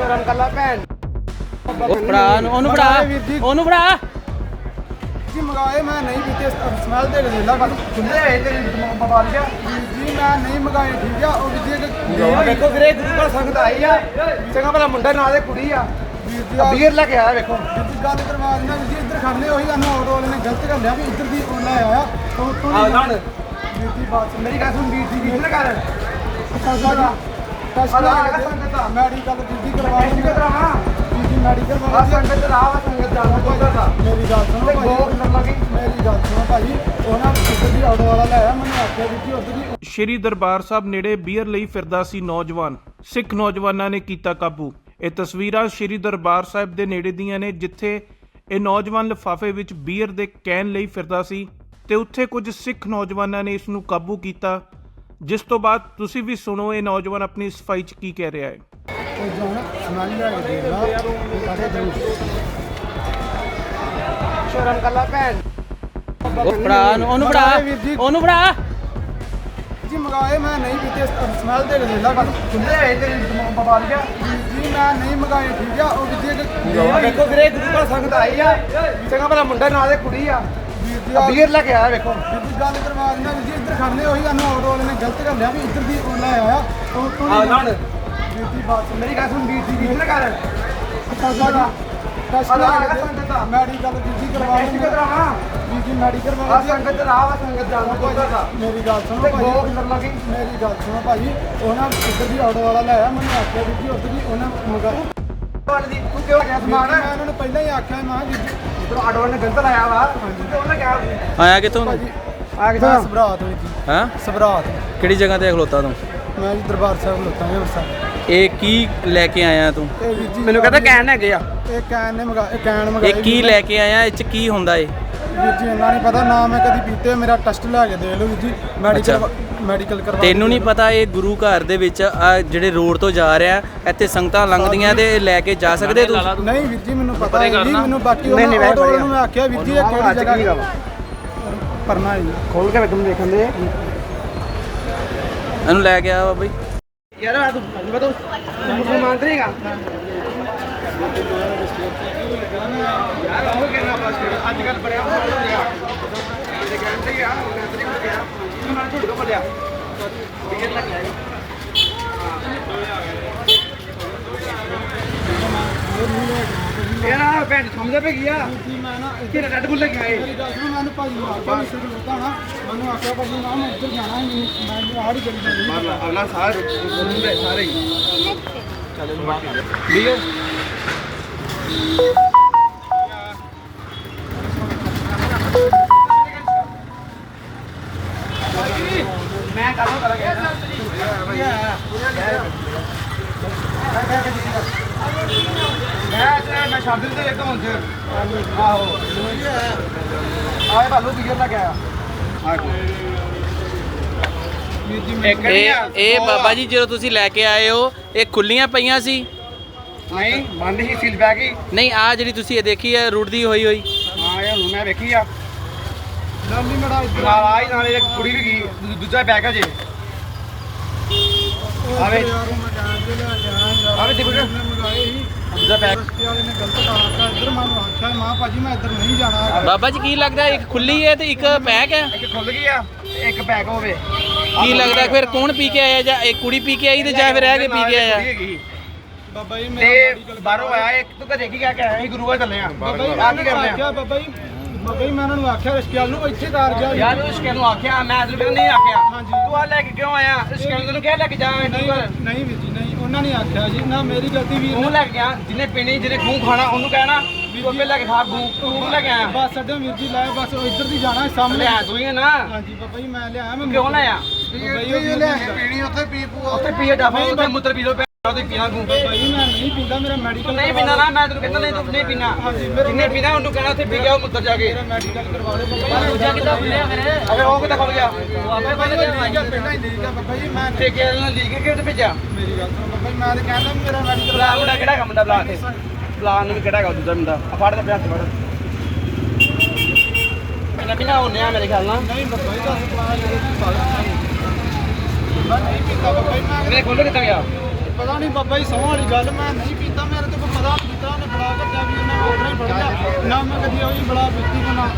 ਸ਼ਰਮ ਕੱਲਾ ਭੈਣ। ਉਹ ਫੜਾ ਉਹਨੂੰ- ਉਹਨੂੰ ਜੀ। ਉਹਨੂੰ ਫੜਾ। ਜੀ ਮੰਗਾਏ ਮੈਂ ਨਹੀਂ ਪੀਤੇ ਸਮੈਲ ਦੇ ਦੇ ਲਾ ਗੱਲ ਖੁੱਲੇ ਹੋਏ ਤੇ ਮੋਬਾਈਲ ਗਿਆ ਜੀ ਮੈਂ ਨਹੀਂ ਮੰਗਾਏ ਠੀਕ ਆ। ਉਹ ਜੀ ਵੇਖੋ ਵੀਰੇ ਗੁਰੂ ਘਰ ਸੰਗਤ ਆਈ ਆ। ਚੰਗਾ ਭਲਾ ਮੁੰਡਾ ਨਾਲ ਦੇ ਕੁੜੀ ਆ। ਬੀਅਰ ਲੈ ਕੇ ਆਇਆ ਵੇਖੋ। ਗੱਲ ਕਰਵਾ ਦਿੰਦਾ ਜੀ ਇੱਧਰ ਖੜਨੇ ਉਹੀ ਸਾਨੂੰ ਆਟੋ ਵਾਲੇ ਨੇ ਗਲਤ ਕਰ ਲਿਆ ਵੀ ਇੱਧਰ ਦੀ ਉਹਨਾਂ ਆਇਆ। ਤੋਂ ਤੋਂ ਮੇਰੀ ਗੱਲ ਸੁਣ ਵੀਰ ਜੀ ਵੀਰ ਕਰ। ਮੈਡੀਕਲ ਮੈਡੀਕਲ ਆ ਸੰਗਤ ਸੰਗਤ ਕੋਈ ਦਾ ਮੇਰੀ ਗੱਲ ਸੁਣੋ ਭਾਈ। ਮੇਰੀ ਗੱਲ ਸੁਣੋ ਭਾਈ। ਦੀ ਆਟੋ ਵਾਲਾ ਮੈਨੂੰ ਆਖਿਆ ਉੱਧਰ ਦੀ ਸ਼੍ਰੀ ਦਰਬਾਰ ਸਾਹਿਬ ਨੇੜੇ ਬੀਅਰ ਲਈ ਫਿਰਦਾ ਸੀ ਨੌਜਵਾਨ। ਸਿੱਖ ਨੌਜਵਾਨਾਂ ਨੇ ਕੀਤਾ ਕਾਬੂ। ਇਹ ਤਸਵੀਰਾਂ ਸ਼੍ਰੀ ਦਰਬਾਰ ਸਾਹਿਬ ਦੇ ਨੇੜੇ ਦੀਆਂ ਨੇ ਜਿੱਥੇ ਇਹ ਨੌਜਵਾਨ ਲਿਫਾਫੇ ਵਿੱਚ ਬੀਅਰ ਦੇ ਕੈਨ ਲਈ ਫਿਰਦਾ ਸੀ ਤੇ ਉੱਥੇ ਕੁਝ ਸਿੱਖ ਨੌਜਵਾਨਾਂ ਨੇ ਇਸ ਨੂੰ ਕਾਬੂ ਕੀਤਾ। ਜਿਸ ਤੋਂ ਬਾਅਦ ਤੁਸੀਂ ਵੀ ਸੁਣੋ ਇਹ ਨੌਜਵਾਨ ਆਪਣੀ ਸਫ਼ਾਈ 'ਚ ਕੀ ਕਹਿ ਰਿਹਾ ਹੈ। ਉਹ ਜਾਣ ਸਮੈਲ ਲੈ ਕੇ ਦੇ ਲਾ ਸਾਡੇ ਭੈਣ। ਉਹ ਫੜਾ ਉਹਨੂੰ- ਫੜਾ ਜੀ। ਉਹਨੂੰ ਫੜਾ। ਜੀ ਮੰਗਾਏ ਮੈਂ ਨਹੀਂ ਪੀਤੇ ਸਮੈਲ ਦੇ ਦੇ ਲਾ ਗੱਲ ਖੁੱਲੇ ਹੋਏ ਤੇ ਮੋਬਾਈਲ ਗਿਆ ਜੀ ਮੈਂ ਨਹੀਂ ਮੰਗਾਏ ਠੀਕ ਆ। ਉਹ ਵੀ ਜੀ ਵੇਖੋ ਵੀਰੇ ਗੁਰੂ ਘਰ ਸੰਗਤ ਆਈ ਆ। ਚੰਗਾ ਭਲਾ ਮੁੰਡਾ ਨਾਲ ਦੇ ਕੁੜੀ ਆ। ਵੀਰ ਜੀ ਲੈ ਕੇ ਆਇਆ ਵੇਖੋ। ਜੀ ਗੱਲ ਕਰਵਾ ਦਿੰਦਾ ਵੀਰ ਜੀ ਇੱਧਰ ਖੜਨੇ ਉਹੀ ਸਾਨੂੰ ਆਟੋ ਵਾਲੇ ਨੇ ਗਲਤ ਕਰ ਲਿਆ ਵੀ ਇੱਧਰ ਦੀ ਉਹਨਾਂ ਆਇਆ ਤੋਂ ਤੋਂ ਆ ਵੀਰ ਜੀ ਬਾਤ ਮੇਰੀ ਗੱਲ ਸੁਣ ਵੀਰ ਜੀ ਵੀਰ ਕਰ। ਲਾ ਲਾ, ਲਾ ਆ ਸੰਗਤ ਆ। ਮੈਡੀਕਲ ਜੀ ਕਰਵਾ ਦਿੰਦਾ। ਕਰਾਵਾ ਵੀਰ ਜੀ ਮੈਡੀਕਲ ਵਾਲਾ ਸੰਗਤ ਰਾਹ ਵਾ ਸੰਗਤ ਜਾਣਾ ਕੋਈ ਦਾ। ਮੇਰੀ ਗੱਲ ਸੁਣੋ ਭਾਈ। ਗੋਕ ਨੰਬਰ ਲੱਗੀ ਮੇਰੀ ਗੱਲ ਸੁਣੋ ਭਾਈ। ਉਹ ਨਾ ਇੱਧਰ ਦੀ ਆਟੋ ਵਾਲਾ ਲੈ ਆਇਆ ਮੈਨੂੰ ਆਖਿਆ ਵੀਰ ਜੀ ਉੱਧਰ ਦੀ ਉਹਨਾਂ ਮੰਗਾ ਦੀ ਤੂੰ ਕਿਉਂ ਗਿਆ ਸਮਾਨ? ਮੈਂ ਉਹਨਾਂ ਨੂੰ ਪਹਿਲਾਂ ਹੀ ਆਖਿਆ ਮੈਂ ਕਿਹਾ ਵੀਰ ਜੀ। ਉਧਰ ਆਡੋ ਨੇ ਗੰਦ ਲਾਇਆ ਵਾ ਤੇ ਉਹਨੇ ਕਿਹਾ ਆਇਆ ਕਿੱਥੋਂ ਭਾਜੀ ਆ ਸਬਰਾਤ ਵਿੱਚ ਜੀ। ਹਾਂ? ਸਬਰਾਤ ਕਿਹੜੀ ਜਗ੍ਹਾ ਤੇ ਖਲੋਤਾ ਤੂੰ? ਮੈਂ ਜੀ ਦਰਬਾਰ ਸਾਹਿਬ ਲੋਕਾਂ ਦੇ ਵਰਸਾ ਇਹ ਕੀ ਲੈ ਕੇ ਆਇਆ ਤੂੰ? ਇਹ ਵੀਰ ਜੀ ਮੈਨੂੰ ਕਹਿੰਦਾ ਕਹਿਣ ਹੈਗੇ ਆ। ਇਹ ਕੈਨ ਨੇ ਮੰਗਾ ਇਹ ਕੈਨ ਮੰਗਾਏ ਇਹ ਕੀ ਲੈ ਕੇ ਆਇਆ? ਇਹ ਚ ਕੀ ਹੁੰਦਾ ਏ ਵੀਰ ਜੀ ਇਹਨਾਂ ਨਹੀਂ ਪਤਾ ਨਾ ਮੈਂ ਕਦੀ ਪੀਤੇ ਮੇਰਾ ਟੈਸਟ ਲੈ ਕੇ ਦੇ ਲਓ ਵੀਰ ਜੀ। ਮੈਡੀਕਲ ਮੈਡੀਕਲ ਕਰਵਾ ਤੈਨੂੰ ਨਹੀਂ ਪਤਾ ਇਹ ਗੁਰੂ ਘਰ ਦੇ ਵਿੱਚ ਆ ਜਿਹੜੇ ਰੋਡ ਤੋਂ ਜਾ ਰਿਹਾ ਇੱਥੇ ਸੰਗਤਾਂ ਲੰਘਦੀਆਂ ਤੇ ਇਹ ਲੈ ਕੇ ਜਾ ਸਕਦੇ ਤੂੰ? ਨਹੀਂ ਵੀਰ ਜੀ ਮੈਨੂੰ ਪਤਾ ਹੈ ਜੀ ਮੈਨੂੰ ਬਾਕੀ ਨਹੀਂ, ਨਹੀਂ, ਉਹਨਾਂ ਆਟੋ। ਨੂੰ ਮੈਂ ਆਖਿਆ ਵੀਰ ਜੀ ਇਹ ਕਿਹੜੀ ਜਗ੍ਹਾ? ਪਰਨਾ ਹੈ ਜੀ। ਖੋਲ ਕੇ ਵੇਖਣ ਦੇਖਣ ਦੇ। ਇਹਨੂੰ ਲੈ ਕੇ ਆ ਬਾਬਾ ਜੀ। ਯਾਰ ਆ ਤੂੰ ਮੈਂ ਤੂੰ। ਮੁਸਲਮਾਨ ਤੇ ਨਹੀਂਗਾ ਯਾਰ ਉਹ ਕਹਿਣਾ ਬਸ ਅੱਜ ਕੱਲ ਬੜਿਆ ਹੋ ਗਿਆ ਇਹ ਕਹਿੰਦੇ ਆ ਉਹ ਕਹਿੰਦੇ ਨਹੀਂ ਗਿਆ ਮੈਂ ਬੋਲਿਆ ਇਹ ਲੱਗ ਗਿਆ ਯਾਰ ਆ ਭੈਣ ਸਮਝਦੇ ਪਈ ਗਿਆ ਜੀ ਮੈਂ ਨਾ ਕਿ ਰੈਡ ਬੁੱਲ ਲੈ ਕੇ ਆਏ? ਮੇਰੀ ਗੱਲ ਸੁਣੋ ਮੈਨੂੰ ਭਾਜੀ ਆਖਿਆ ਵੀ ਸਿਰ ਲੋਤਾ ਨਾ ਮੈਨੂੰ ਆਖਿਆ ਭਾਜੀ ਨਾ ਮੈਂ ਉੱਧਰ ਜਾਣਾ ਹੀ ਨਹੀਂ ਮੈਂ ਆੜੀ ਗਲੀ ਜਾਣੀ ਮਾਰ ਲਾ ਅਗਲਾ ਸਾਰੇ ਸਾਰੇ ਹੀ। ਚੱਲ ਠੀਕ ਹੈ। ਮੈਂ ਮੈਂ ਸ਼ਾਦੀ ਤੇ ਇੱਕ ਹੁਣ ਚ ਆਹੋ ਆਏ ਭਾਲੂ ਬੀਅਰ ਲੈ ਕੇ ਆਇਆ ਇਹ ਇਹ ਬਾਬਾ ਜੀ ਜਦੋਂ ਤੁਸੀਂ ਲੈ ਕੇ ਆਏ ਹੋ ਇਹ ਖੁੱਲੀਆਂ ਪਈਆਂ ਸੀ? ਨਹੀਂ ਬੰਦ ਹੀ ਸੀਲ ਬੈਗ ਹੀ ਨਹੀਂ ਆ ਜਿਹੜੀ ਤੁਸੀਂ ਇਹ ਦੇਖੀ ਹੈ ਰੁੜਦੀ ਹੋਈ ਹੋਈ। ਹਾਂ ਇਹ ਹੁਣ ਮੈਂ ਵੇਖੀ ਆ। ਨਾਲੀ ਮੜਾ ਨਾਲ ਆਈ ਨਾਲੇ ਇੱਕ ਕੁੜੀ ਵੀ ਗਈ ਦੂਜਾ ਬੈਗ ਹੈ ਜੇ। ਆਵੇ। ਯਾਰ ਮੈਂ ਜਾਣ ਦੇ ਲੈ ਜਾਣਾ ਆਵੇ ਦੇਖੋ ਜੀ। ਮੈਂ ਮੰਗਾਏ ਸੀ ਬੈਗ ਰਸਤੇ ਵਾਲੇ ਨੇ ਗਲਤ ਕਰਾਤਾ ਇੱਧਰ ਮੈਨੂੰ ਆਖਿਆ ਮਾਂ ਭਾਜੀ ਮੈਂ ਇੱਧਰ ਨਹੀਂ ਜਾਣਾ। ਬਾਬਾ ਜੀ ਕੀ ਲੱਗਦਾ? ਇੱਕ ਖੁੱਲੀ ਹੈ ਤੇ ਇੱਕ ਪੈਕ ਹੈ? ਇੱਕ ਖੁੱਲ ਗਈ ਆ ਤੇ ਇੱਕ ਬੈਗ ਹੋਵੇ। ਕੀ ਲੱਗਦਾ? ਫਿਰ ਕੌਣ ਪੀ ਕੇ ਆਇਆ ਜਾਂ ਇਹ ਕੁੜੀ ਪੀ ਕੇ ਆਈ ਤੇ ਜਾਂ ਫਿਰ ਰਹਿ ਕੇ ਪੀ ਕੇ ਆਇਆ? ਬਾਬਾ ਜੀ ਮੇਰਾ ਤੇ ਬਾਹਰੋਂ ਆਇਆ ਇੱਕ ਤੂੰ ਘਰੇ ਕੀ ਕਹਿ ਕੇ ਆਇਆ ਗੁਰੂ ਘਰ ਚੱਲੇ ਆ। ਬਾਬਾ ਜੀ ਆ ਕੀ ਕਰਦੇ ਆ? ਬਾਬਾ ਜੀ ਬਾਬਾ ਜੀ ਮੈਂ ਉਹਨਾਂ ਨੂੰ ਆਖਿਆ ਰਿਸ਼ਤੇ ਵਾਲ ਨੂੰ ਇੱਥੇ ਤਾਰ ਗਿਆ ਯਾਰ ਉਸ ਨੂੰ ਆਖਿਆ ਮੈਂ ਤੈਨੂੰ ਕਹਿੰਦਾ ਨਹੀਂ ਆਖਿਆ। ਹਾਂਜੀ। ਤੂੰ ਆ ਲੈ ਕੇ ਕਿਉਂ ਆਇਆ? ਇਸ ਨੂੰ ਕਹਿ ਲੈ ਕੇ ਜਾ ਨਹੀਂ ਨਹੀਂ ਵੀਰ ਜੀ ਨਹੀਂ ਉਹਨਾਂ ਨੇ ਆਖਿਆ ਜੀ। ਨਾ ਮੇਰੀ ਗਲਤੀ ਵੀਰ ਤੂੰ ਲੈ ਕੇ ਗਿਆ ਜਿਹਨੇ ਪੀਣੀ ਜਿਹਨੇ ਖੂਹ ਖਾਣਾ ਉਹਨੂੰ ਕਹਿਣਾ ਵੀ ਉਹ ਲੈ ਕੇ ਖਾ ਖੂਹ ਤੂੰ ਲੈ ਕੇ ਆਇਆ। ਬਸ ਅੱਡੇ ਵੀਰ ਜੀ ਲਾਇਆ ਬਸ ਉਹ ਇੱਧਰ ਦੀ ਜਾਣਾ ਹੈ ਸਾਹਮਣੇ। ਲਿਆ ਤੂੰ ਹੀ ਹੈ ਨਾ। ਹਾਂਜੀ ਬਾਬਾ ਜੀ ਮੈਂ ਲਿਆਇਆ ਮੈਂ ਕਿਉਂ ਲਾਇਆ ਜੀ ਉਹ ਲੈ ਪੀਣੀ ਉੱਥੇ ਪੀ ਪੂ ਉੱਥੇ ਪੀਏ ਡਾਫਾ ਉੱਥੇ ਮੁੱਤਰ ਪੀ ਲੋ ਉਹਦੇ ਪੀਣਾ ਖੂਹ ਬਾਬਾ ਜੀ? ਮੈਂ ਨਹੀਂ ਪੀਂਦਾ ਮੇਰਾ ਮੈਡੀਕਲ ਨਹੀਂ ਪੀਣਾ ਨਾ ਮੈਂ ਤੈਨੂੰ ਕਹਿੰਦਾ ਨਹੀਂ ਤੂੰ ਨਹੀਂ ਪੀਣਾ। ਜਿੰਨੇ ਪੀਣਾ ਉਹਨੂੰ ਕਹਿਣਾ ਉੱਥੇ ਪੀ ਗਿਆ ਉਹ ਮੁੱਤਰ ਜਾ ਕੇ। ਮੈਡੀਕਲ ਕਰਵਾ ਲਓ ਬਾਬਾ ਦੂਜਾ ਕਿੱਦਾਂ ਖੁੱਲਿਆ ਫਿਰ? ਅਬੇ ਉਹ ਕਿੱਦਾਂ ਖੁੱਲ ਗਿਆ? ਉਹ ਆਪੇ ਬਾਬਾ ਠੀਕ ਹੈ ਪਹਿਲਾਂ ਹੀ ਹੈ ਬਾਬਾ ਜੀ ਮੈਂ ਠੇਕੇ ਨਾਲ ਲੀਕ ਕੇ ਉੱਥੇ ਭੇਜਿਆ? ਮੇਰੀ ਗੱਲ ਸੁਣੋ ਬਾਬਾ ਜੀ ਮੈਂ ਤਾਂ ਕਹਿੰਦਾ ਮੇਰਾ ਮੈਡੀਕਲ ਬਲਾ ਮੁੰਡਾ ਕਿਹੜਾ ਕੰਮ ਦਾ ਬਲਾ ਤੇ ਬਲਾ ਨੂੰ ਵੀ ਕਿਹੜਾ ਹੈਗਾ ਦੂਜਾ ਮੁੰਡਾ? ਆ ਫੜ ਤੇ ਪਿਆ ਫੜ। ਪਹਿਲਾਂ ਵੀ ਨਾ ਹੁੰਨੇ ਆ ਮੇਰੇ ਖਿਆਲ ਨਾਲ। ਨਹੀਂ ਬਾਬਾ ਜੀ ਪਾ ਇਹ ਬਾਲਾ ਮੈਂ ਨਹੀਂ ਪੀਂਦਾ ਬਾਬਾ ਜੀ ਮੈਂ ਖੁੱਲ ਕਿੱਦਾਂ ਗਿਆ? ਪਤਾ ਨਹੀਂ ਬਾਬਾ ਜੀ ਸੌਂ ਵਾਲੀ ਗੱਲ ਮੈਂ ਨਹੀਂ ਕੀਤਾ, ਮੇਰੇ ਤੋਂ ਕੋਈ ਪਤਾ ਨਹੀਂ ਕੀਤਾ, ਉਹਨੇ ਬੜਾ ਘੱਟਿਆ ਵੀ ਇਹਨਾਂ ਨੂੰ ਹੀ ਫੜ ਨਾ ਮੈਂ ਕਦੀ ਉਹੀ ਬੜਾ ਪੀਤੀ ਕੋਨਾ